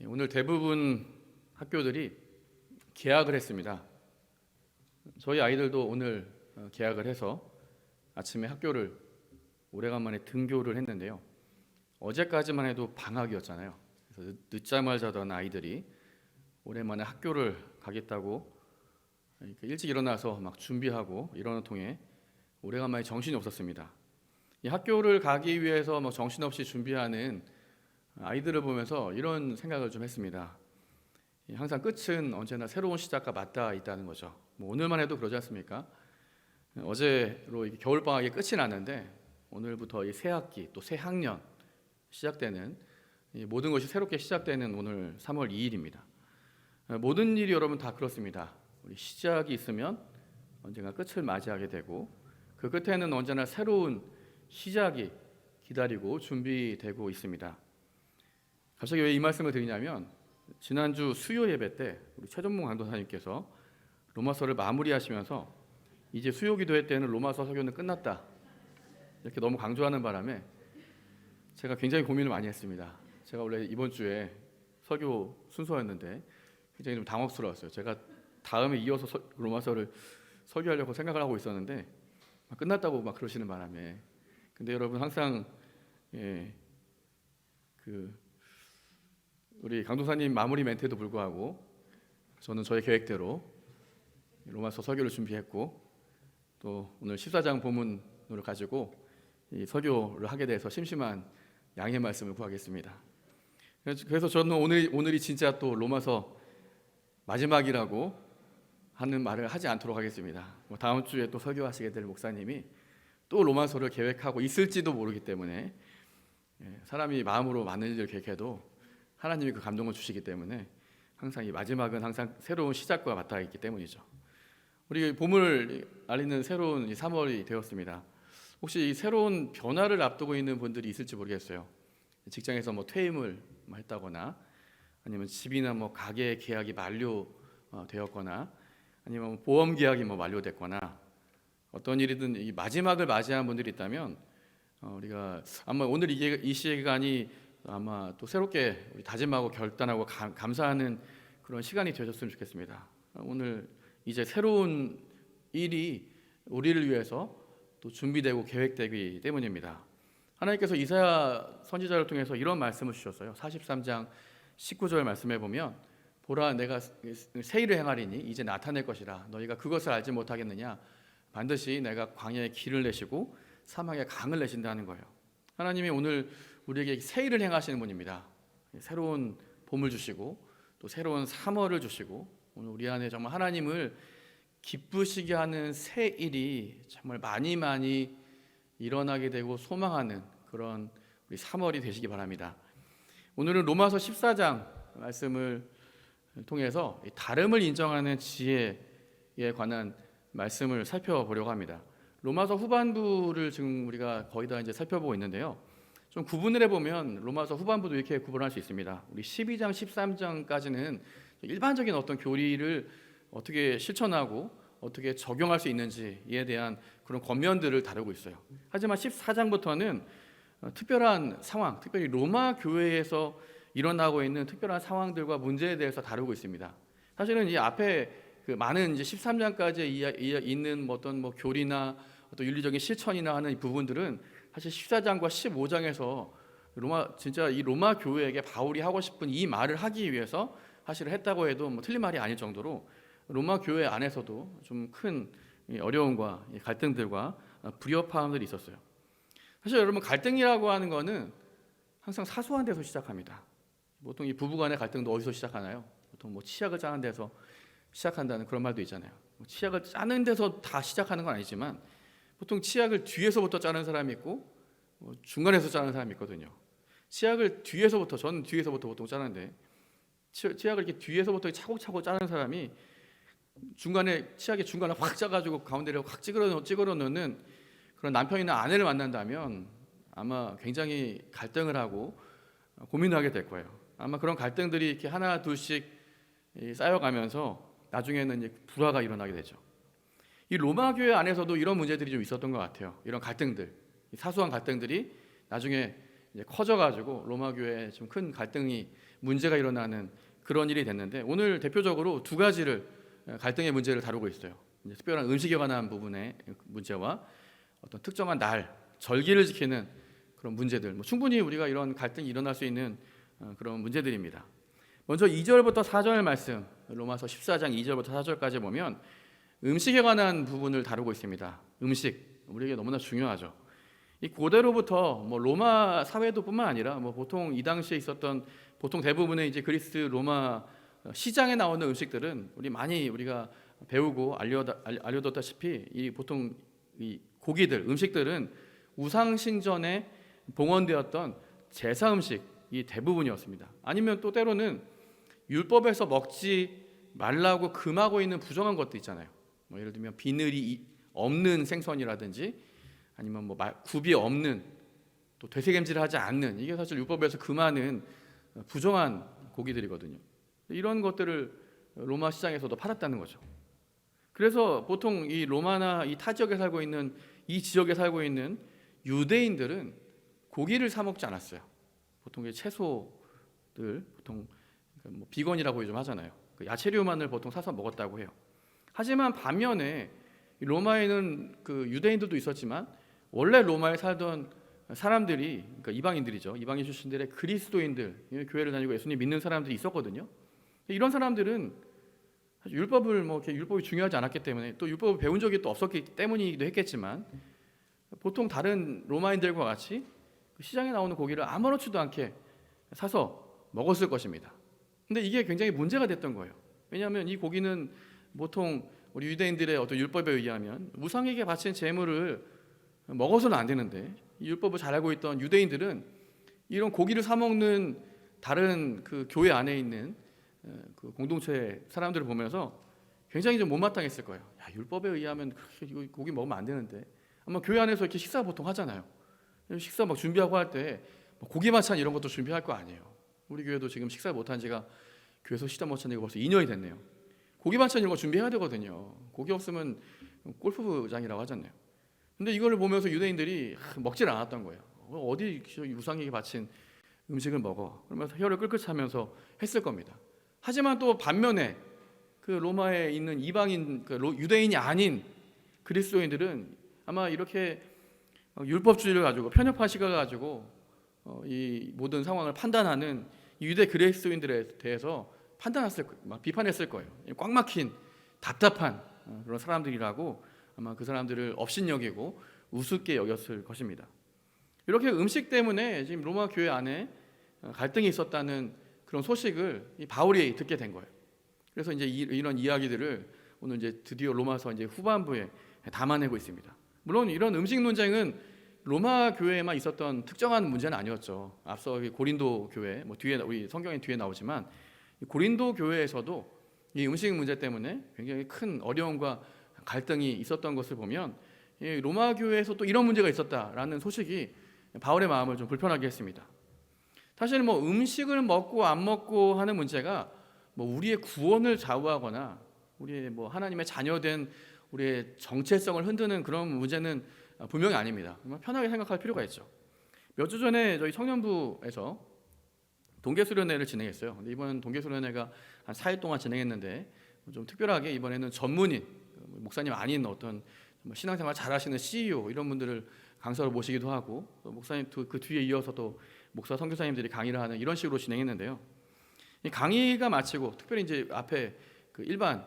예, 오늘 대부분 학교들이 개학을 했습니다. 저희 아이들도 오늘 어, 개학을 해서 아침에 학교를 오래간만에 등교를 했는데요. 어제까지만 해도 방학이었잖아요. 그래서 늦- 늦잠을 자던 아이들이 오랜만에 학교를 가겠다고 일찍 일어나서 막 준비하고 이러는 통에 오래간만에 정신이 없었습니다. 이 학교를 가기 위해서 뭐 정신없이 준비하는 아이들을 보면서 이런 생각을 좀 했습니다. 이 항상 끝은 언제나 새로운 시작과 맞닿아 있다는 거죠. 뭐 오늘만 해도 그러지 않습니까? 어제로 겨울 방학이 끝이 났는데 오늘부터 이 새 학기 또 새 학년 시작되는 이 모든 것이 새롭게 시작되는 오늘 3월 2일입니다. 모든 일이 여러분 다 그렇습니다. 우리 시작이 있으면 언젠가 끝을 맞이하게 되고 그 끝에는 언제나 새로운 시작이 기다리고 준비되고 있습니다. 갑자기 왜 이 말씀을 드리냐면 지난주 수요 예배 때 우리 최전봉 강도사님께서 로마서를 마무리하시면서 이제 수요 기도회 때는 로마서 설교는 끝났다 이렇게 너무 강조하는 바람에 제가 굉장히 고민을 많이 했습니다. 제가 원래 이번 주에 설교 순서였는데 굉장히 좀 당혹스러웠어요. 제가 다음에 이어서 서- 로마서를 설교하려고 생각을 하고 있었는데 막 끝났다고 막 그러시는 바람에 근데 여러분 항상 예, 그 우리 강도사님 마무리 멘트에도 불구하고 저는 저의 계획대로 로마서 설교를 준비했고 또 오늘 14장 본문을 가지고 이 설교를 하게 돼서 심심한 양해 말씀을 구하겠습니다. 그래서- 저는 오늘 오늘이 진짜 또 로마서 마지막이라고 하는 말을 하지 않도록 하겠습니다. 뭐 다음 주에 또 설교하시게 될 목사님이 또 로마서를 계획하고 있을지도 모르기 때문에 예, 사람이 마음으로 많은 일을 계획해도 하나님이 그 감동을 주시기 때문에 항상 이 마지막은 항상 새로운 시작과 맞닿아 있기 때문이죠. 우리 봄을 알리는 새로운 이 3월이 되었습니다. 혹시 이 새로운 변화를 앞두고 있는 분들이 있을지 모르겠어요. 직장에서 뭐 퇴임을 뭐 했다거나 아니면 집이나 뭐 가게 계약이 만료되었거나 아니면 뭐 보험 계약이 뭐 만료됐거나 어떤 일이든 이 마지막을 맞이한 분들이 있다면 어, 우리가 아마 오늘 이 시간이 아마 또 새롭게 우리 다짐하고 결단하고 감, 감사하는 그런 시간이 되셨으면 좋겠습니다. 어, 오늘 이제 새로운 일이 우리를 위해서 또 준비되고 계획되기 때문입니다. 하나님께서 이사야 선지자를 통해서 이런 말씀을 주셨어요. 43장 19절 말씀해 보면 보라 내가 새 일을 행하리니 이제 나타낼 것이라 너희가 그것을 알지 못하겠느냐 반드시 내가 광야에 길을 내시고 사막에 강을 내신다는 거예요. 하나님이 오늘 우리에게 새 일을 행하시는 분입니다. 새로운 봄을 주시고 또 새로운 3월을 주시고 오늘 우리 안에 정말 하나님을 기쁘시게 하는 새 일이 정말 많이 많이 일어나게 되고 소망하는 그런 우리 3월이 되시기 바랍니다. 오늘은 로마서 14장 말씀을 통해서 이 다름을 인정하는 지혜에 관한 말씀을 살펴보려고 합니다. 로마서 후반부를 지금 우리가 거의 다 이제 살펴보고 있는데요. 좀 구분을 해보면 로마서 후반부도 이렇게 구분할 수 있습니다. 우리 12장, 13장까지는 일반적인 어떤 교리를 어떻게 실천하고 어떻게 적용할 수 있는지에 대한 그런 권면들을 다루고 있어요. 하지만 14장부터는 어, 특별한 상황, 특별히 로마 교회에서 일어나고 있는 특별한 상황들과 문제에 대해서 다루고 있습니다. 사실은 이 앞에 그 많은 이제 13장까지 있는 뭐 어떤 뭐 교리나 어떤 윤리적인 실천이나 하는 이 부분들은 사실 14장과 15장에서 로마 진짜 이 로마 교회에게 바울이 하고 싶은 이 말을 하기 위해서 사실 했다고 해도 뭐 틀린 말이 아닐 정도로 로마 교회 안에서도 좀 큰 어려움과 이 갈등들과 불협화음들이 있었어요. 사실 여러분 갈등이라고 하는 거는 항상 사소한 데서 시작합니다. 보통 이 부부간의 갈등도 어디서 시작하나요? 보통 뭐 치약을 짜는 데서 시작한다는 그런 말도 있잖아요. 뭐 치약을 짜는 데서 다 시작하는 건 아니지만 보통 치약을 뒤에서부터 짜는 사람이 있고 뭐 중간에서 짜는 사람이 있거든요. 치약을 뒤에서부터 저는 뒤에서부터 보통 짜는데 치- 치약을 이렇게 뒤에서부터 차곡차곡 짜는 사람이 중간에 치약의 중간에 확 짜가지고 가운데를 확 찌그러 찌그러 놓는 그런 남편이나 아내를 만난다면 아마 굉장히 갈등을 하고 고민하게 될 거예요. 아마 그런 갈등들이 이렇게 하나 둘씩 이 쌓여가면서 나중에는 이제 불화가 일어나게 되죠. 이 로마 교회 안에서도 이런 문제들이 좀 있었던 것 같아요. 이런 갈등들, 이 사소한 갈등들이 나중에 커져가지고 로마 교회에 좀 큰 갈등이 문제가 일어나는 그런 일이 됐는데 오늘 대표적으로 두 가지를 어, 갈등의 문제를 다루고 있어요. 특별한 음식에 관한 부분의 문제와 어떤 특정한 날 절기를 지키는 그런 문제들. 뭐 충분히 우리가 이런 갈등이 일어날 수 있는 어, 그런 문제들입니다. 먼저 2절부터 4절 말씀 로마서 14장 2절부터 4절까지 보면 음식에 관한 부분을 다루고 있습니다. 음식 우리에게 너무나 중요하죠. 이 고대로부터 뭐 로마 사회도뿐만 아니라 뭐 보통 이 당시에 있었던 보통 대부분의 이제 그리스 로마 시장에 나오는 음식들은 우리 많이 우리가 배우고 알려다, 알- 알려뒀다시피 이 보통 이 고기들 음식들은 우상 신전에 봉헌되었던 제사 음식이 대부분이었습니다. 아니면 또 때로는 율법에서 먹지 말라고 금하고 있는 부정한 것도 있잖아요. 뭐 예를 들면 비늘이 이- 없는 생선이라든지 아니면 뭐 말- 굽이 없는 또 되새김질하지 않는 이게 사실 율법에서 금하는 부정한 고기들이거든요. 이런 것들을 로마 시장에서도 팔았다는 거죠. 그래서 보통 이 로마나 이 타 지역에 살고 있는 이 지역에 살고 있는 유대인들은 고기를 사 먹지 않았어요. 보통 채소들 보통 뭐 비건이라고 요즘 하잖아요. 그 야채류만을 보통 사서 먹었다고 해요. 하지만 반면에 이 로마에는 그 유대인들도 있었지만 원래 로마에 살던 사람들이 그러니까 이방인들이죠. 이방인 출신들의 그리스도인들 이 교회를 다니고 예수님 믿는 사람들이 있었거든요. 이런 사람들은 율법을 뭐 이렇게 율법이 중요하지 않았기 때문에 또 율법을 배운 적이 또 없었기 때문이기도 했겠지만 보통 다른 로마인들과 같이 그 시장에 나오는 고기를 아무렇지도 않게 사서 먹었을 것입니다. 근데 이게 굉장히 문제가 됐던 거예요. 왜냐하면 이 고기는 보통 우리 유대인들의 어떤 율법에 의하면 우상에게 바친 제물을 먹어서는 안 되는데 이 율법을 잘 알고 있던 유대인들은 이런 고기를 사 먹는 다른 그 교회 안에 있는 어, 그 공동체 사람들을 보면서 굉장히 좀 못마땅했을 거예요. 야, 율법에 의하면 그렇게 고기 먹으면 안 되는데 아마 교회 안에서 이렇게 식사 보통 하잖아요. 식사 막 준비하고 할때 뭐 고기 반찬 이런 것도 준비할 거 아니에요. 우리 교회도 지금 식사 못한 지가 교회에서 식사 못한 지가 벌써 2년이 됐네요. 고기 반찬 이런 거 준비해야 되거든요. 고기 없으면 골프장이라고 하잖아요. 근데 이거를 보면서 유대인들이 하, 먹질 않았던 거예요. 어, 어디 우상에게 바친 음식을 먹어? 그러면서 혀를 끌끌 차면서 했을 겁니다. 하지만 또 반면에 그 로마에 있는 이방인 그 로- 유대인이 아닌 그리스도인들은 아마 이렇게 어, 율법주의를 가지고 편협한 시각을 가지고 어, 이 모든 상황을 판단하는 유대 그리스도인들에 대해서 판단했을 거- 막 비판했을 거예요. 꽉 막힌 답답한 어, 그런 사람들이라고 아마 그 사람들을 업신여기고 우습게 여겼을 것입니다. 이렇게 음식 때문에 지금 로마 교회 안에 어, 갈등이 있었다는 그런 소식을 이 바울이 듣게 된 거예요. 그래서 이제 이, 이런 이야기들을 오늘 이제 드디어 로마서 이제 후반부에 담아내고 있습니다. 물론 이런 음식 논쟁은 로마 교회에만 있었던 특정한 문제는 아니었죠. 앞서 이 고린도 교회, 뭐 뒤에 우리 성경에 뒤에 나오지만 이 고린도 교회에서도 이 음식 문제 때문에 굉장히 큰 어려움과 갈등이 있었던 것을 보면 이 로마 교회에서 또 이런 문제가 있었다라는 소식이 바울의 마음을 좀 불편하게 했습니다. 사실 뭐 음식을 먹고 안 먹고 하는 문제가 뭐 우리의 구원을 좌우하거나 우리의 뭐 하나님의 자녀된 우리의 정체성을 흔드는 그런 문제는 분명히 아닙니다. 편하게 생각할 필요가 있죠. 몇 주 전에 저희 청년부에서 동계수련회를 진행했어요. 근데 이번 동계수련회가 한 4일 동안 진행했는데 좀 특별하게 이번에는 전문인 목사님 아닌 어떤 뭐 신앙생활 잘하시는 CEO 이런 분들을 강사로 모시기도 하고 또 목사님 그, 그 뒤에 이어서 또 목사 선교사님들이 강의를 하는 이런 식으로 진행했는데요. 이 강의가 마치고 특별히 이제 앞에 그 일반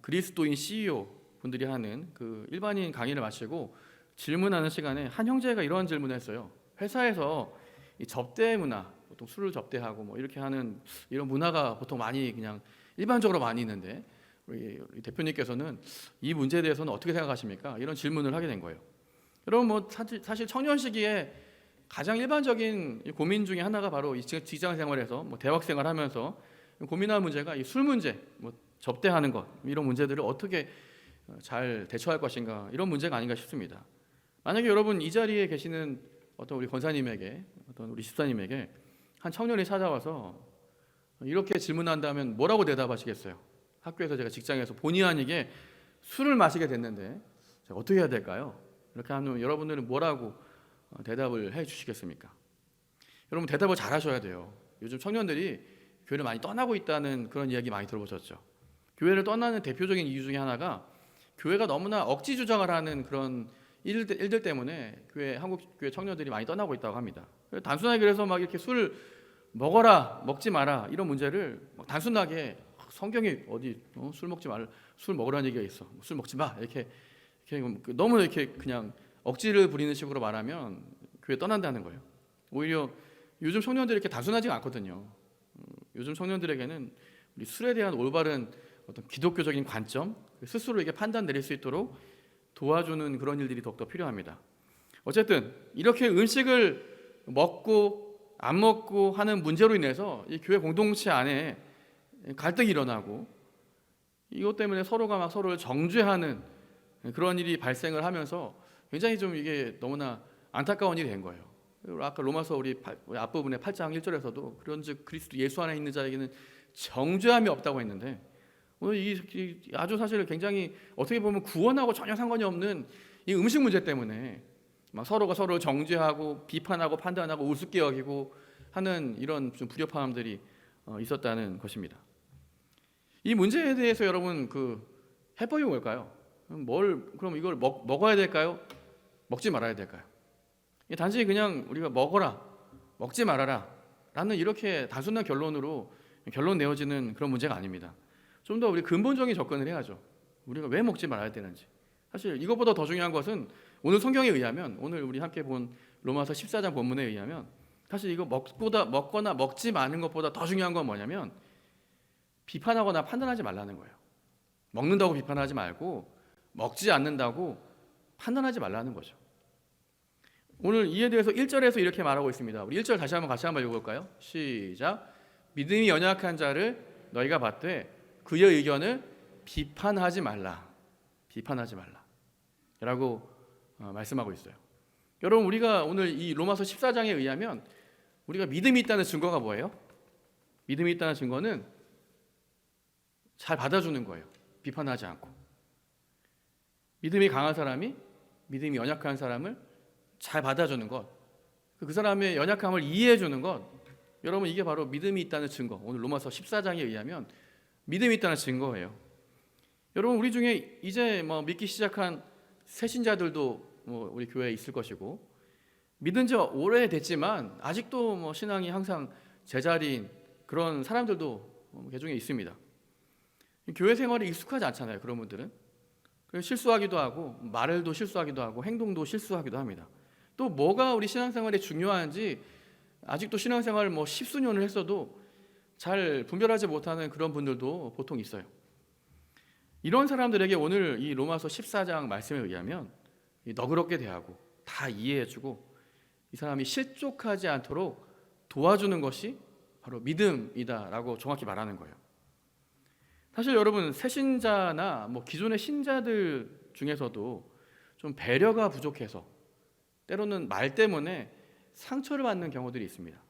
그리스도인 CEO 분들이 하는 그 일반인 강의를 마치고 질문하는 시간에 한 형제가 이런 질문을 했어요. 회사에서 이 접대 문화, 보통 술을 접대하고 뭐 이렇게 하는 이런 문화가 보통 많이 그냥 일반적으로 많이 있는데 우리 대표님께서는 이 문제에 대해서는 어떻게 생각하십니까? 이런 질문을 하게 된 거예요. 여러분 뭐 사실, 청년 시기에 가장 일반적인 이 고민 중에 하나가 바로 이 직- 직장 생활에서 뭐 대학 생활하면서 고민할 문제가 이 술 문제, 뭐 접대하는 것 이런 문제들을 어떻게 어, 잘 대처할 것인가 이런 문제가 아닌가 싶습니다. 만약에 여러분 이 자리에 계시는 어떤 우리 권사님에게 어떤 우리 집사님에게 한 청년이 찾아와서 이렇게 질문한다면 뭐라고 대답하시겠어요? 학교에서 제가 직장에서 본의 아니게 술을 마시게 됐는데 제가 어떻게 해야 될까요? 이렇게 하면 여러분들은 뭐라고 어, 대답을 해 주시겠습니까? 여러분 대답을 잘 하셔야 돼요. 요즘 청년들이 교회를 많이 떠나고 있다는 그런 이야기 많이 들어보셨죠. 교회를 떠나는 대표적인 이유 중에 하나가 교회가 너무나 억지 주장을 하는 그런 일들, 때문에 교회 한국 교회 청년들이 많이 떠나고 있다고 합니다. 단순하게 그래서 막 이렇게 술 먹어라 먹지 마라 이런 문제를 막 단순하게 성경이 어디 어, 술 먹지 말, 술 먹으라는 얘기가 있어. 술 먹지 마 이렇게, 이렇게 너무 이렇게 그냥 억지를 부리는 식으로 말하면 교회 떠난다는 거예요. 오히려 요즘 청년들이 이렇게 단순하지가 않거든요. 음, 요즘 청년들에게는 우리 술에 대한 올바른 어떤 기독교적인 관점 스스로 이게 판단 내릴 수 있도록 도와주는 그런 일들이 더욱더 필요합니다. 어쨌든 이렇게 음식을 먹고 안 먹고 하는 문제로 인해서 이 교회 공동체 안에 갈등이 일어나고 이것 때문에 서로가 막 서로를 정죄하는 그런 일이 발생을 하면서 굉장히 좀 이게 너무나 안타까운 일이 된 거예요. 아까 로마서 우리 앞부분에 8장 1절에서도 그런즉 그리스도 예수 안에 있는 자에게는 정죄함이 없다고 했는데 오늘 이 아주 사실 굉장히 어떻게 보면 구원하고 전혀 상관이 없는 이 음식 문제 때문에 막 서로가 서로를 정죄하고 비판하고 판단하고 우습게 여기고 하는 이런 좀 불협화음들이 어, 있었다는 것입니다. 이 문제에 대해서 여러분 그 해법이 뭘까요? 뭘 그럼 이걸 먹, 먹어야 될까요? 먹지 말아야 될까요? 단지 그냥 우리가 먹어라, 먹지 말아라 라는 이렇게 단순한 결론으로 결론 내어지는 그런 문제가 아닙니다. 좀 더 우리 근본적인 접근을 해야죠. 우리가 왜 먹지 말아야 되는지. 사실 이것보다 더 중요한 것은 오늘 성경에 의하면 오늘 우리 함께 본 로마서 14장 본문에 의하면 사실 이거 먹보다 먹거나 먹지 마는 것보다 더 중요한 건 뭐냐면 비판하거나 판단하지 말라는 거예요. 먹는다고 비판하지 말고 먹지 않는다고 판단하지 말라는 거죠. 오늘 이에 대해서 1절에서 이렇게 말하고 있습니다. 우리 1절 다시 한번 같이 한번 읽어 볼까요? 시작. 믿음이 연약한 자를 너희가 받되 그의 의견을 비판하지 말라. 비판하지 말라. 라고 어, 말씀하고 있어요. 여러분 우리가 오늘 이 로마서 14장에 의하면 우리가 믿음이 있다는 증거가 뭐예요? 믿음이 있다는 증거는 잘 받아주는 거예요. 비판하지 않고. 믿음이 강한 사람이 믿음이 연약한 사람을 잘 받아주는 것. 그 사람의 연약함을 이해해 주는 것. 여러분 이게 바로 믿음이 있다는 증거. 오늘 로마서 14장에 의하면 믿음이 있다는 증거예요. 여러분 우리 중에 이제 뭐 믿기 시작한 새신자들도 뭐 우리 교회에 있을 것이고 믿은 지 오래됐지만 아직도 뭐 신앙이 항상 제자리인 그런 사람들도 뭐 개중에 있습니다. 교회 생활이 익숙하지 않잖아요. 그런 분들은 실수하기도 하고 말을도 실수하기도 하고 행동도 실수하기도 합니다. 또 뭐가 우리 신앙생활에 중요한지 아직도 신앙생활을 뭐 십수년을 했어도 잘 분별하지 못하는 그런 분들도 보통 있어요. 이런 사람들에게 오늘 이 로마서 14장 말씀에 의하면 너그럽게 대하고 다 이해해주고 이 사람이 실족하지 않도록 도와주는 것이 바로 믿음이다라고 정확히 말하는 거예요. 사실 여러분 새신자나 뭐 기존의 신자들 중에서도 좀 배려가 부족해서 때로는 말 때문에 상처를 받는 경우들이 있습니다.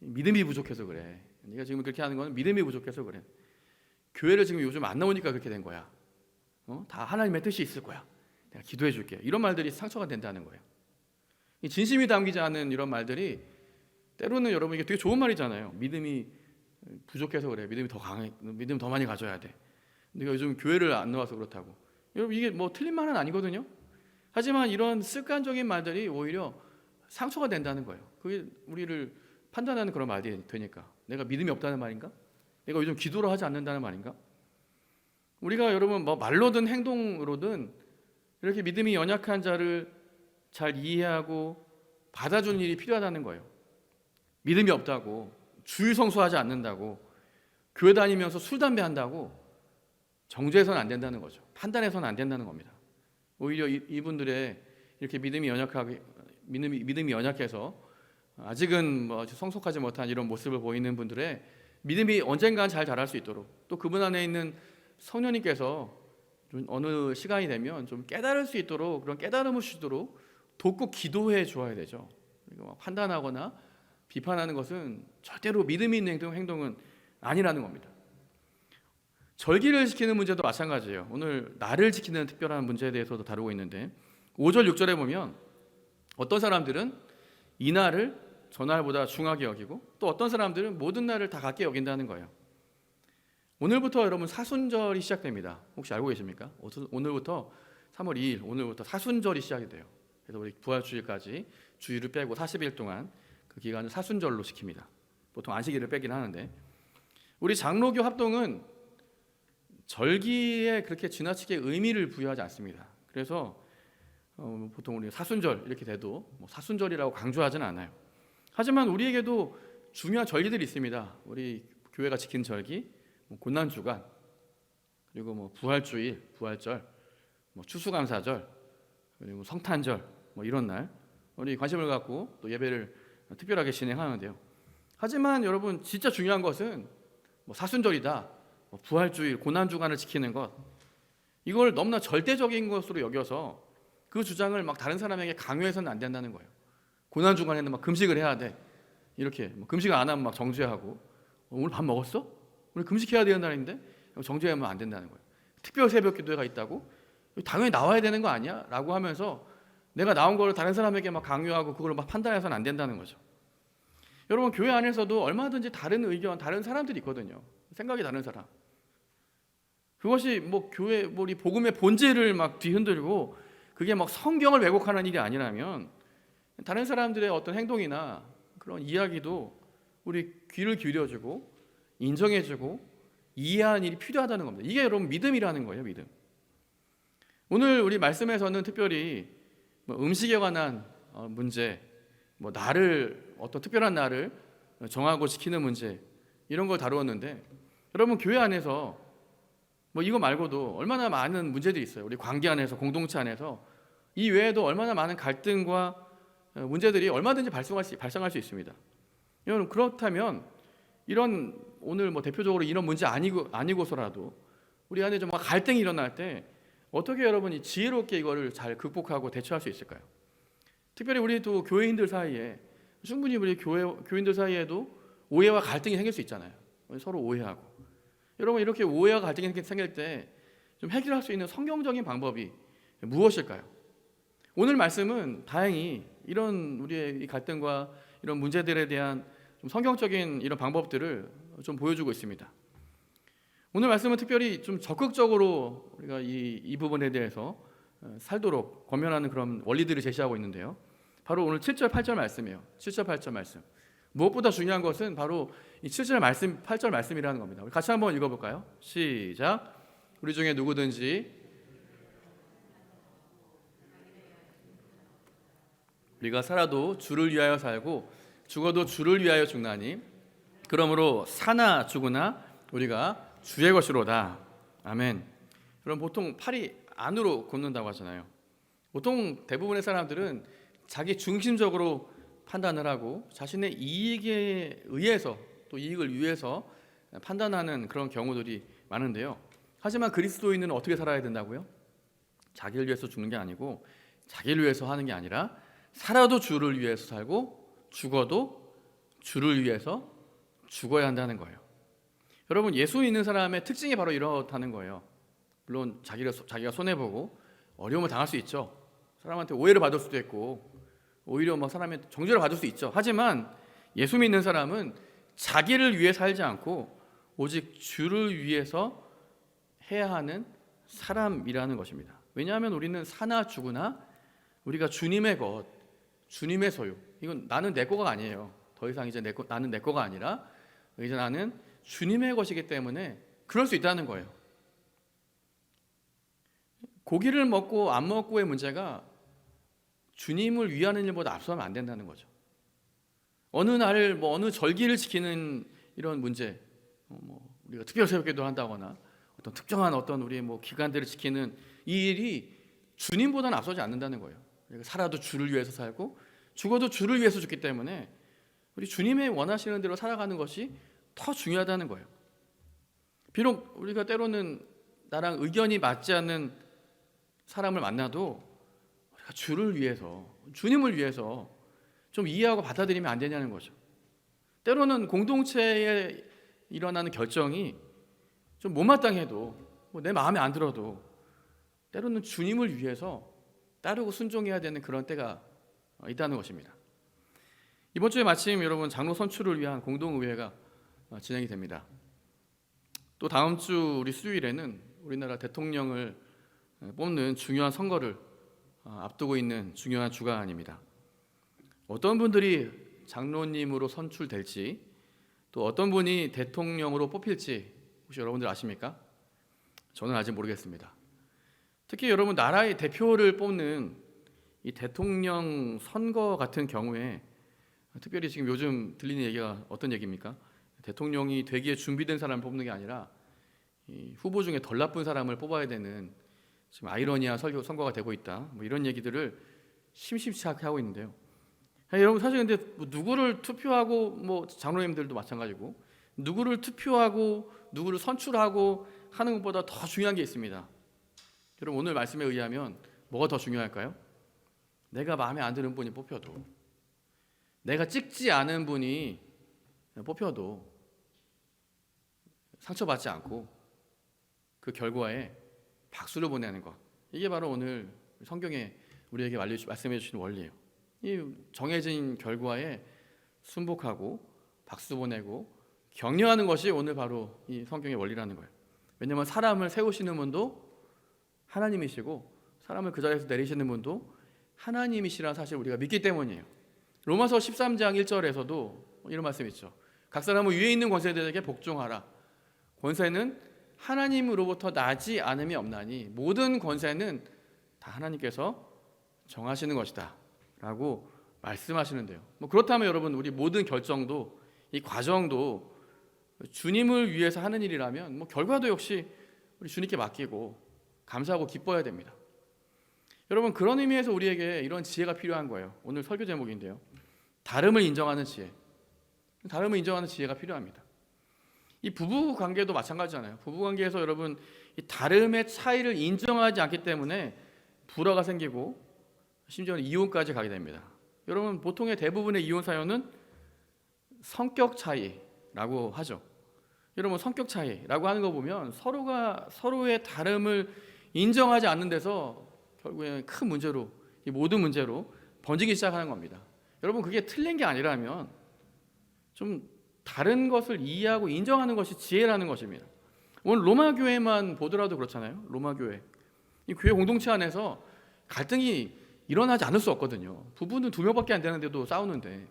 믿음이 부족해서 그래. 네가 지금 그렇게 하는 건 믿음이 부족해서 그래. 교회를 지금 요즘 안 나오니까 그렇게 된 거야. 어? 다 하나님의 뜻이 있을 거야. 내가 기도해 줄게. 이런 말들이 상처가 된다는 거예요. 진심이 담기지 않은 이런 말들이 때로는 여러분 이게 되게 좋은 말이잖아요. 믿음이 부족해서 그래. 믿음이 더 강해. 믿음 더 많이 가져야 돼. 내가 요즘 교회를 안 나와서 그렇다고. 여러분 이게 뭐 틀린 말은 아니거든요. 하지만 이런 습관적인 말들이 오히려 상처가 된다는 거예요. 그게 우리를 판단하는 그런 말이 되니까. 내가 믿음이 없다는 말인가? 내가 요즘 기도를 하지 않는다는 말인가? 우리가 여러분 뭐 말로든 행동으로든 이렇게 믿음이 연약한 자를 잘 이해하고 받아주는 일이 필요하다는 거예요. 믿음이 없다고 주일 성수하지 않는다고 교회 다니면서 술 담배 한다고 정죄해서는 안 된다는 거죠. 판단해서는 안 된다는 겁니다. 오히려 이 분들의 이렇게 믿음이 연약하게 믿음이 믿음이 연약해서 아직은 뭐 성숙하지 못한 이런 모습을 보이는 분들의 믿음이 언젠간 잘 자랄 수 있도록 또 그분 안에 있는 성령님께서 어느 시간이 되면 좀 깨달을 수 있도록 그런 깨달음을 주도록 돕고 기도해 주어야 되죠. 판단하거나 비판하는 것은 절대로 믿음이 있는 행동, 행동은 아니라는 겁니다. 절기를 지키는 문제도 마찬가지예요. 오늘 나를 지키는 특별한 문제에 대해서도 다루고 있는데 5절 6절에 보면 어떤 사람들은 이날을 전날보다 중하게 여기고 또 어떤 사람들은 모든 날을 다 같게 여긴다는 거예요. 오늘부터 여러분 사순절이 시작됩니다. 혹시 알고 계십니까? 오늘부터 3월 2일 오늘부터 사순절이 시작이 돼요. 그래서 우리 부활주일까지 주일을 빼고 40일 동안 그 기간을 사순절로 시킵니다. 보통 안식일을 빼긴 하는데 우리 장로교 합동은 절기에 그렇게 지나치게 의미를 부여하지 않습니다. 그래서 어, 보통 우리 사순절 이렇게 돼도 뭐 사순절이라고 강조하지는 않아요. 하지만 우리에게도 중요한 절기들이 있습니다. 우리 교회가 지킨 절기, 뭐 고난 주간, 그리고 뭐 부활주일, 부활절, 뭐 추수감사절, 그리고 성탄절, 뭐 이런 날 우리 관심을 갖고 또 예배를 특별하게 진행하는데요. 하지만 여러분 진짜 중요한 것은 뭐 사순절이다, 뭐 부활주일, 고난 주간을 지키는 것 이걸 너무나 절대적인 것으로 여겨서 그 주장을 막 다른 사람에게 강요해서는 안 된다는 거예요. 고난 주간에는 막 금식을 해야 돼. 이렇게 뭐 금식을 안 하면 막 정죄하고 어, 오늘 밥 먹었어? 오늘 금식해야 되는 날인데 정죄하면 안 된다는 거예요. 특별 새벽 기도회가 있다고 당연히 나와야 되는 거 아니야? 라고 하면서 내가 나온 거를 다른 사람에게 막 강요하고 그걸 막 판단해서는 안 된다는 거죠. 여러분 교회 안에서도 얼마든지 다른 의견, 다른 사람들이 있거든요. 생각이 다른 사람. 그것이 뭐 교회 뭐 우리 복음의 본질을 막 뒤흔들고 그게 막 성경을 왜곡하는 일이 아니라면 다른 사람들의 어떤 행동이나 그런 이야기도 우리 귀를 기울여주고 인정해주고 이해하는 일이 필요하다는 겁니다. 이게 여러분 믿음이라는 거예요, 믿음. 오늘 우리 말씀에서는 특별히 뭐 음식에 관한 어, 문제, 뭐 나를 어떤 특별한 날을 정하고 지키는 문제 이런 걸 다루었는데 여러분 교회 안에서 뭐 이거 말고도 얼마나 많은 문제들이 있어요. 우리 관계 안에서 공동체 안에서 이 외에도 얼마나 많은 갈등과 어, 문제들이 얼마든지 발생할 수, 발생할 수 있습니다. 여러분 그렇다면 이런 오늘 뭐 대표적으로 이런 문제 아니고 아니고서라도 우리 안에 좀 갈등이 일어날 때 어떻게 여러분이 지혜롭게 이거를 잘 극복하고 대처할 수 있을까요? 특별히 우리 또 교회인들 사이에 충분히 우리 교회 교인들 사이에도 오해와 갈등이 생길 수 있잖아요. 서로 오해하고 여러분 이렇게 오해와 갈등이 생길 때 좀 해결할 수 있는 성경적인 방법이 무엇일까요? 오늘 말씀은 다행히 이런 우리의 갈등과 이런 문제들에 대한 좀 성경적인 이런 방법들을 좀 보여주고 있습니다. 오늘 말씀은 특별히 좀 적극적으로 우리가 이, 이 부분에 대해서 어, 살도록 권면하는 그런 원리들을 제시하고 있는데요. 바로 오늘 7절 8절 말씀이에요. 7절 8절 말씀. 무엇보다 중요한 것은 바로 이 7절 말씀 8절 말씀이라는 겁니다. 우리 같이 한번 읽어 볼까요? 시작. 우리 중에 누구든지 우리가 살아도 주를 위하여 살고 죽어도 주를 위하여 죽나니 그러므로 사나 죽으나 우리가 주의 것이로다. 아멘. 그럼 보통 팔이 안으로 굽는다고 하잖아요. 보통 대부분의 사람들은 자기 중심적으로 판단을 하고 자신의 이익에 의해서 또 이익을 위해서 판단하는 그런 경우들이 많은데요. 하지만 그리스도인은 어떻게 살아야 된다고요? 자기를 위해서 죽는 게 아니고 자기를 위해서 하는 게 아니라 살아도 주를 위해서 살고 죽어도 주를 위해서 죽어야 한다는 거예요. 여러분 예수 있는 사람의 특징이 바로 이렇다는 거예요. 물론 자기를 자기가 손해 보고 어려움을 당할 수 있죠. 사람한테 오해를 받을 수도 있고 오히려 막 사람의 정죄를 받을 수 있죠. 하지만 예수 믿는 사람은 자기를 위해 살지 않고 오직 주를 위해서 해야 하는 사람이라는 것입니다. 왜냐하면 우리는 사나 죽으나 우리가 주님의 것, 주님의 소유. 이건 나는 내 거가 아니에요. 더 이상 이제 내 거, 나는 내 거가 아니라 이제 나는 주님의 것이기 때문에 그럴 수 있다는 거예요. 고기를 먹고 안 먹고의 문제가 주님을 위하는 일보다 앞서면 안 된다는 거죠. 어느 날, 뭐 어느 절기를 지키는 이런 문제, 어, 뭐 우리가 특별 새벽기도 한다거나 어떤 특정한 어떤 우리의 뭐 기간들을 지키는 이 일이 주님보다는 앞서지 않는다는 거예요. 우리가 살아도 주를 위해서 살고 죽어도 주를 위해서 죽기 때문에 우리 주님의 원하시는 대로 살아가는 것이 더 중요하다는 거예요. 비록 우리가 때로는 나랑 의견이 맞지 않는 사람을 만나도 우리가 주를 위해서 주님을 위해서 좀 이해하고 받아들이면 안 되냐는 거죠. 때로는 공동체에 일어나는 결정이 좀 못마땅해도 뭐 내 마음에 안 들어도 때로는 주님을 위해서 따르고 순종해야 되는 그런 때가 있다는 것입니다. 이번 주에 마침 여러분 장로 선출을 위한 공동의회가 어, 진행이 됩니다. 또 다음 주 우리 수요일에는 우리나라 대통령을 어, 뽑는 중요한 선거를 어, 앞두고 있는 중요한 주간입니다. 어떤 분들이 장로님으로 선출될지 또 어떤 분이 대통령으로 뽑힐지 혹시 여러분들 아십니까? 저는 아직 모르겠습니다. 특히 여러분 나라의 대표를 뽑는 이 대통령 선거 같은 경우에 특별히 지금 요즘 들리는 얘기가 어떤 얘기입니까? 대통령이 되기에 준비된 사람을 뽑는 게 아니라 이 후보 중에 덜 나쁜 사람을 뽑아야 되는 지금 아이러니한 선거가 되고 있다. 뭐 이런 얘기들을 심심치 않게 하고 있는데요. 아, 여러분 사실 근데 뭐 누구를 투표하고 뭐 장로님들도 마찬가지고 누구를 투표하고 누구를 선출하고 하는 것보다 더 중요한 게 있습니다. 여러분 오늘 말씀에 의하면 뭐가 더 중요할까요? 내가 마음에 안 드는 분이 뽑혀도 내가 찍지 않은 분이 뽑혀도 상처받지 않고 그 결과에 박수를 보내는 것 이게 바로 오늘 성경에 우리에게 말씀해 주시는 원리예요. 이 정해진 결과에 순복하고 박수 보내고 격려하는 것이 오늘 바로 이 성경의 원리라는 거예요. 왜냐하면 사람을 세우시는 분도 하나님이시고 사람을 그 자리에서 내리시는 분도 하나님이시라는 사실 우리가 믿기 때문이에요. 로마서 13장 1절에서도 이런 말씀 있죠. 각 사람은 위에 있는 권세들에게 복종하라. 권세는 하나님으로부터 나지 않음이 없나니 모든 권세는 다 하나님께서 정하시는 것이다. 라고 말씀하시는데요. 뭐 그렇다면 여러분 우리 모든 결정도 이 과정도 주님을 위해서 하는 일이라면 뭐 결과도 역시 우리 주님께 맡기고 감사하고 기뻐야 됩니다. 여러분 그런 의미에서 우리에게 이런 지혜가 필요한 거예요. 오늘 설교 제목인데요. 다름을 인정하는 지혜. 다름을 인정하는 지혜가 필요합니다. 이 부부 관계도 마찬가지잖아요. 부부 관계에서 여러분 이 다름의 차이를 인정하지 않기 때문에 불화가 생기고 심지어는 이혼까지 가게 됩니다. 여러분 보통의 대부분의 이혼 사연은 성격 차이라고 하죠. 여러분 성격 차이라고 하는 거 보면 서로가 서로의 다름을 인정하지 않는 데서 결국에는 큰 문제로 이 모든 문제로 번지기 시작하는 겁니다. 여러분 그게 틀린 게 아니라면 좀 다른 것을 이해하고 인정하는 것이 지혜라는 것입니다. 오늘 로마 교회만 보더라도 그렇잖아요. 로마 교회 이 교회 공동체 안에서 갈등이 일어나지 않을 수 없거든요. 부부는 두 명밖에 안 되는데도 싸우는데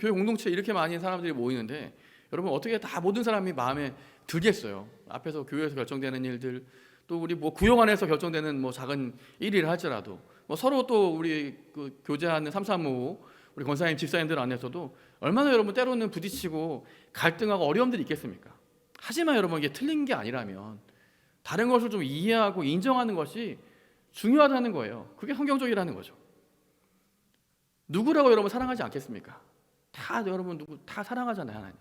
교회 공동체 이렇게 많은 사람들이 모이는데 여러분 어떻게 다 모든 사람이 마음에 들겠어요. 앞에서 교회에서 결정되는 일들 또 우리 뭐 구역 안에서 결정되는 뭐 작은 일을 할지라도 뭐 서로 또 우리 그 교제하는 삼삼오오 우리 권사님 집사님들 안에서도 얼마나 여러분 때로는 부딪히고 갈등하고 어려움들이 있겠습니까? 하지만 여러분 이게 틀린 게 아니라면 다른 것을 좀 이해하고 인정하는 것이 중요하다는 거예요. 그게 성경적이라는 거죠. 누구라고 여러분 사랑하지 않겠습니까? 다 여러분 누구 다 사랑하잖아요, 하나님.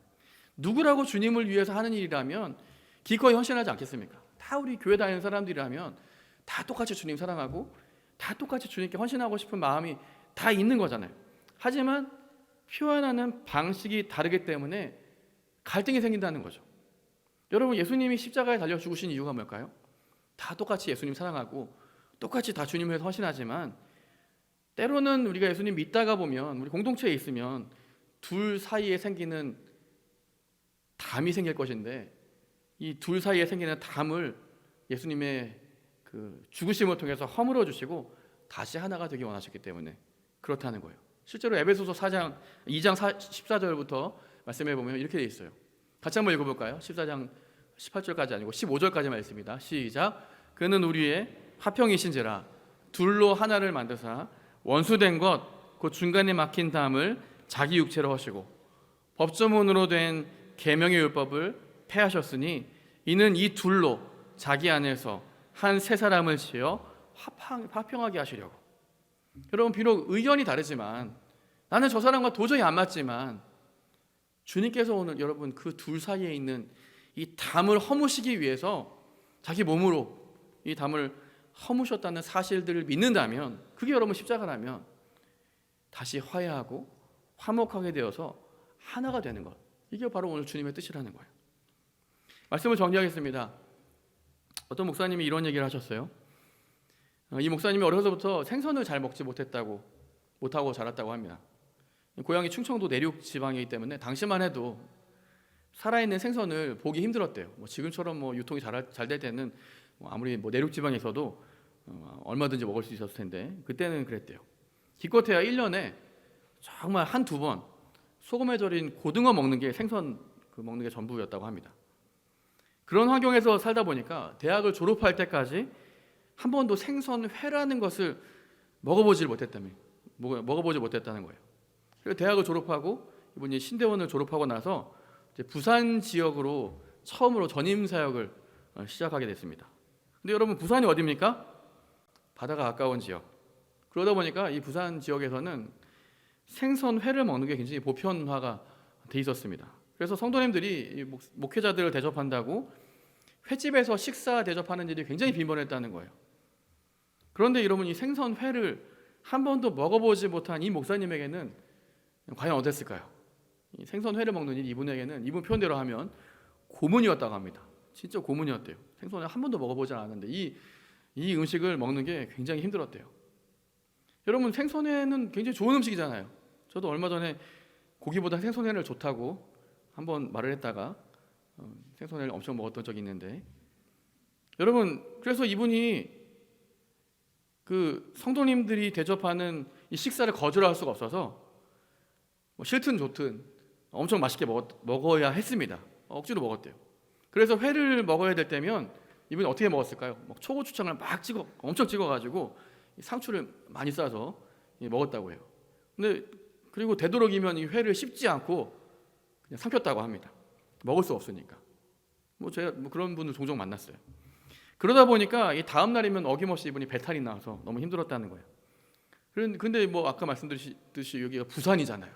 누구라고 주님을 위해서 하는 일이라면 기꺼이 헌신하지 않겠습니까? 다 우리 교회 다니는 사람들이라면 다 똑같이 주님 사랑하고 다 똑같이 주님께 헌신하고 싶은 마음이 다 있는 거잖아요. 하지만 표현하는 방식이 다르기 때문에 갈등이 생긴다는 거죠. 여러분 예수님이 십자가에 달려 죽으신 이유가 뭘까요? 다 똑같이 예수님 사랑하고 똑같이 다 주님 위해서 헌신하지만 때로는 우리가 예수님 믿다가 보면 우리 공동체에 있으면 둘 사이에 생기는 담이 생길 것인데 이 둘 사이에 생기는 담을 예수님의 그 죽으심을 통해서 허물어 주시고 다시 하나가 되기 원하셨기 때문에 그렇다는 거예요. 실제로 에베소서 4장 2장 14절부터 말씀해 보면 이렇게 돼 있어요. 같이 한번 읽어 볼까요? 14장 18절까지 아니고 15절까지 말씀입니다. 시작. 그는 우리의 화평이신지라 둘로 하나를 만드사 원수된 것곧 중간에 막힌 담을 자기 육체로 하시고 법조문으로 된 계명의 율법을 폐하셨으니 이는 이 둘로 자기 안에서 한 세 사람을 지어 화평, 화평하게 하시려고. 여러분 비록 의견이 다르지만 나는 저 사람과 도저히 안 맞지만 주님께서 오늘 여러분 그 둘 사이에 있는 이 담을 허무시기 위해서 자기 몸으로 이 담을 허무셨다는 사실들을 믿는다면 그게 여러분 십자가라면 다시 화해하고 화목하게 되어서 하나가 되는 것. 이게 바로 오늘 주님의 뜻이라는 거예요. 말씀을 정리하겠습니다. 어떤 목사님이 이런 얘기를 하셨어요. 어, 이 목사님이 어려서부터 생선을 잘 먹지 못했다고 못하고 자랐다고 합니다. 고향이 충청도 내륙 지방이기 때문에 당시만 해도 살아있는 생선을 보기 힘들었대요. 뭐 지금처럼 뭐 유통이 잘 될 때는 뭐 아무리 뭐 내륙 지방에서도 어, 얼마든지 먹을 수 있었을 텐데 그때는 그랬대요. 기껏해야 1년에 정말 한 두 번 소금에 절인 고등어 먹는 게 생선 그 먹는 게 전부였다고 합니다. 그런 환경에서 살다 보니까 대학을 졸업할 때까지 한 번도 생선 회라는 것을 먹어보질 못했다며 먹어- 먹어보지 못했다는 거예요. 그래서 대학을 졸업하고 이분이 신대원을 졸업하고 나서 부산 지역으로 처음으로 전임 사역을 어, 시작하게 됐습니다. 근데 여러분 부산이 어디입니까? 바다가 가까운 지역. 그러다 보니까 이 부산 지역에서는 생선 회를 먹는 게 굉장히 보편화가 돼 있었습니다. 그래서 성도님들이 목회자들을 대접한다고 횟집에서 식사 대접하는 일이 굉장히 빈번했다는 거예요. 그런데 여러분 이 생선 회를 한 번도 먹어보지 못한 이 목사님에게는 과연 어땠을까요? 이 생선 회를 먹는 이분에게는 이분 표현대로 하면 고문이었다고 합니다. 진짜 고문이었대요. 생선을 한 번도 먹어보지 않았는데 이, 이 음식을 먹는 게 굉장히 힘들었대요. 여러분 생선회는 굉장히 좋은 음식이잖아요. 저도 얼마 전에 고기보다 생선회를 좋다고 한번 말을 했다가 어, 생선회를 엄청 먹었던 적이 있는데 여러분 그래서 이분이 그 성도님들이 대접하는 이 식사를 거절할 수가 없어서 뭐 싫든 좋든 엄청 맛있게 먹었, 먹어야 했습니다. 억지로 먹었대요. 그래서 회를 먹어야 될 때면 이분이 어떻게 먹었을까요? 막 초고추장을 막 찍어 엄청 찍어가지고 이 상추를 많이 싸서 이 먹었다고 해요. 근데 그리고 되도록이면 이 회를 씹지 않고 그냥 삼켰다고 합니다. 먹을 수 없으니까. 뭐 제가 뭐 그런 분을 종종 만났어요. 그러다 보니까 이 다음 날이면 어김없이 이분이 배탈이 나서 너무 힘들었다는 거예요. 그런- 근데 뭐 아까 말씀드렸듯이 여기가 부산이잖아요.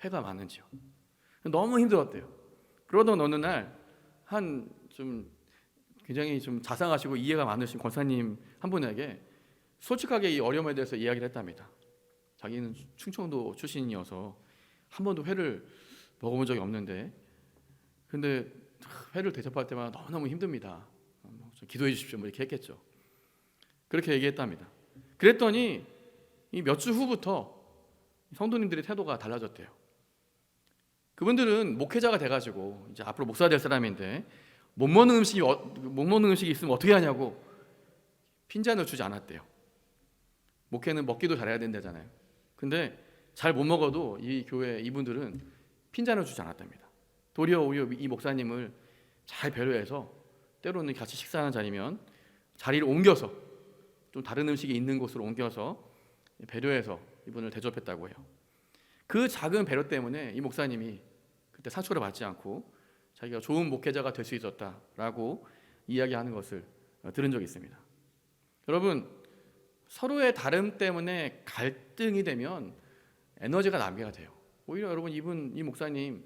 해가 많은 지역. 너무 힘들었대요. 그러던 어느 날 한 좀 굉장히 좀 자상하시고 이해가 많으신 권사님 한 분에게 솔직하게 이 어려움에 대해서 이야기를 했답니다. 자기는 충청도 출신이어서 한 번도 회를 먹어본 적이 없는데 근데 회를 대접할 때마다 너무너무 힘듭니다. 기도해 주십시오. 뭐 이렇게 했겠죠. 그렇게 얘기했답니다. 그랬더니 이 몇 주 후부터 성도님들의 태도가 달라졌대요. 그분들은 목회자가 돼가지고 이제 앞으로 목사 될 사람인데 못 먹는 음식이 어- 못 먹는 음식이 있으면 어떻게 하냐고 핀잔을 주지 않았대요. 목회는 먹기도 잘해야 된다잖아요. 근데 잘 못 먹어도 이 교회 이분들은 핀잔을 주지 않았답니다. 도리어 오히려 이 목사님을 잘 배려해서 때로는 같이 식사하는 자리면 자리를 옮겨서 좀 다른 음식이 있는 곳으로 옮겨서 배려해서 이분을 대접했다고 해요. 그 작은 배려 때문에 이 목사님이 그때 상처를 받지 않고 자기가 좋은 목회자가 될 수 있었다라고 이야기하는 것을 어, 들은 적이 있습니다. 여러분 서로의 다름 때문에 갈등이 되면 에너지가 낭비가 돼요. 오히려 여러분 이분 이 목사님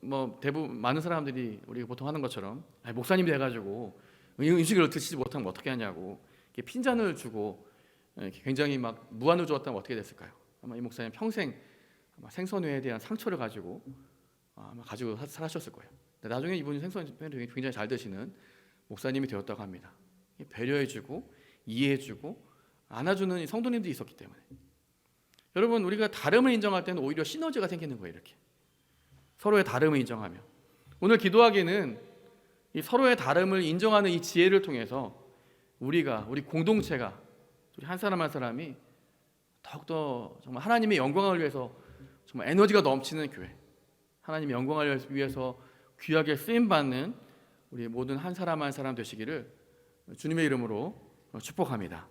뭐 대부분 많은 사람들이 우리가 보통 하는 것처럼 아니, 목사님 돼가지고 이 음식을 드시지 못하면 어떻게 하냐고 이렇게 핀잔을 주고 굉장히 막 무한을 주었다면 어떻게 됐을까요? 아마 이 목사님 평생 생선회에 대한 상처를 가지고 아마 가지고 사- 살았을 거예요. 나중에 이분이 생선회를 굉장히 잘 드시는 목사님이 되었다고 합니다. 배려해주고 이해해주고 안아주는 이 성도님들이 있었기 때문에 여러분 우리가 다름을 인정할 때는 오히려 시너지가 생기는 거예요. 이렇게 서로의 다름을 인정하며 오늘 기도하기는 이 서로의 다름을 인정하는 이 지혜를 통해서 우리가 우리 공동체가 우리 한 사람 한 사람이 더욱더 정말 하나님의 영광을 위해서 정말 에너지가 넘치는 교회 하나님의 영광을 위해서 귀하게 쓰임 받는 우리 모든 한 사람 한 사람 되시기를 주님의 이름으로 축복합니다.